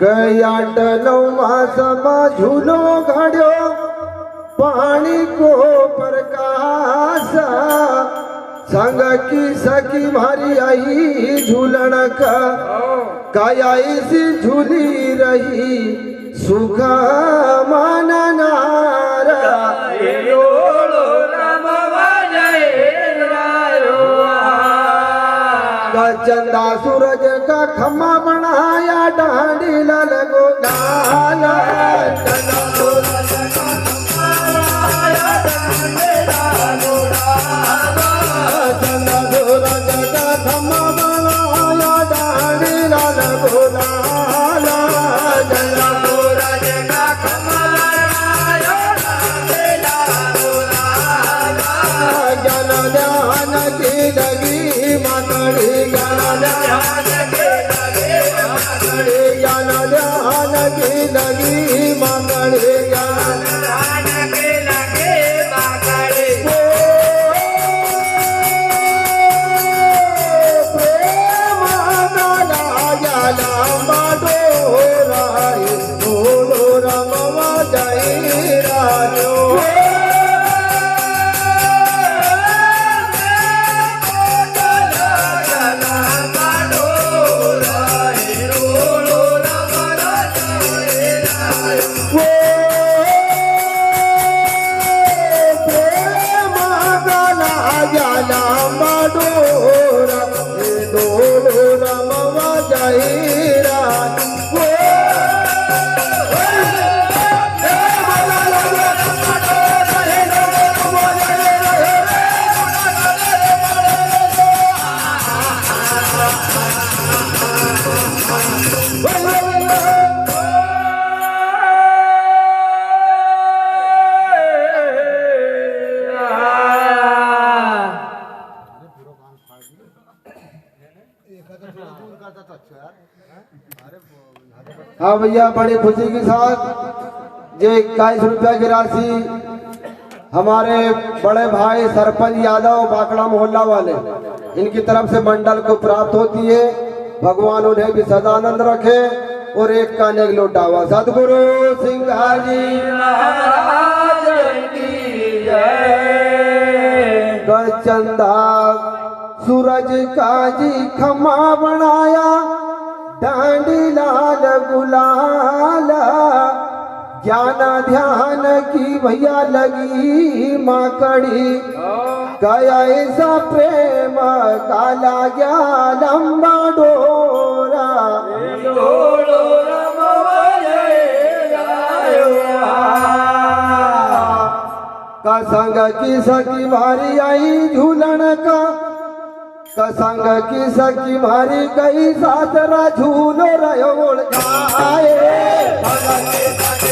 કયા ટલો માસમાં ઝૂલો ઘડ્યો પાણી કો પ્રકાશ સંગ કી સખી મારી આઈ ઝૂલણ કા કાયા એસી ઝૂલી રહી સુખ માનનારા चंदा सूरज का खम्मा बनाया डांडी लाल गो गाला हाँ भैया बड़ी खुशी के साथ ये इक्कीस रुपया की राशि हमारे बड़े भाई सरपंच यादव बाकड़ा मोहल्ला वाले इनकी तरफ़ से मंडल को प्राप्त होती है। भगवान उन्हें भी सदानंद रखे और एक का नेक लौटावा सदगुरु सिंह जी महाराज की जय। चंदा सूरज का जी खमा बनाया, डांडी लाल गुलाला। ज्ञान ध्यान की भैया लगी माकड़ी गया ऐसा प्रेम काला गया लंबा डोरा। का संग की सखी मारी आई झूलन का संग की सखी मारी गई सातरा झूलो रहो ओळखाए संग की सखी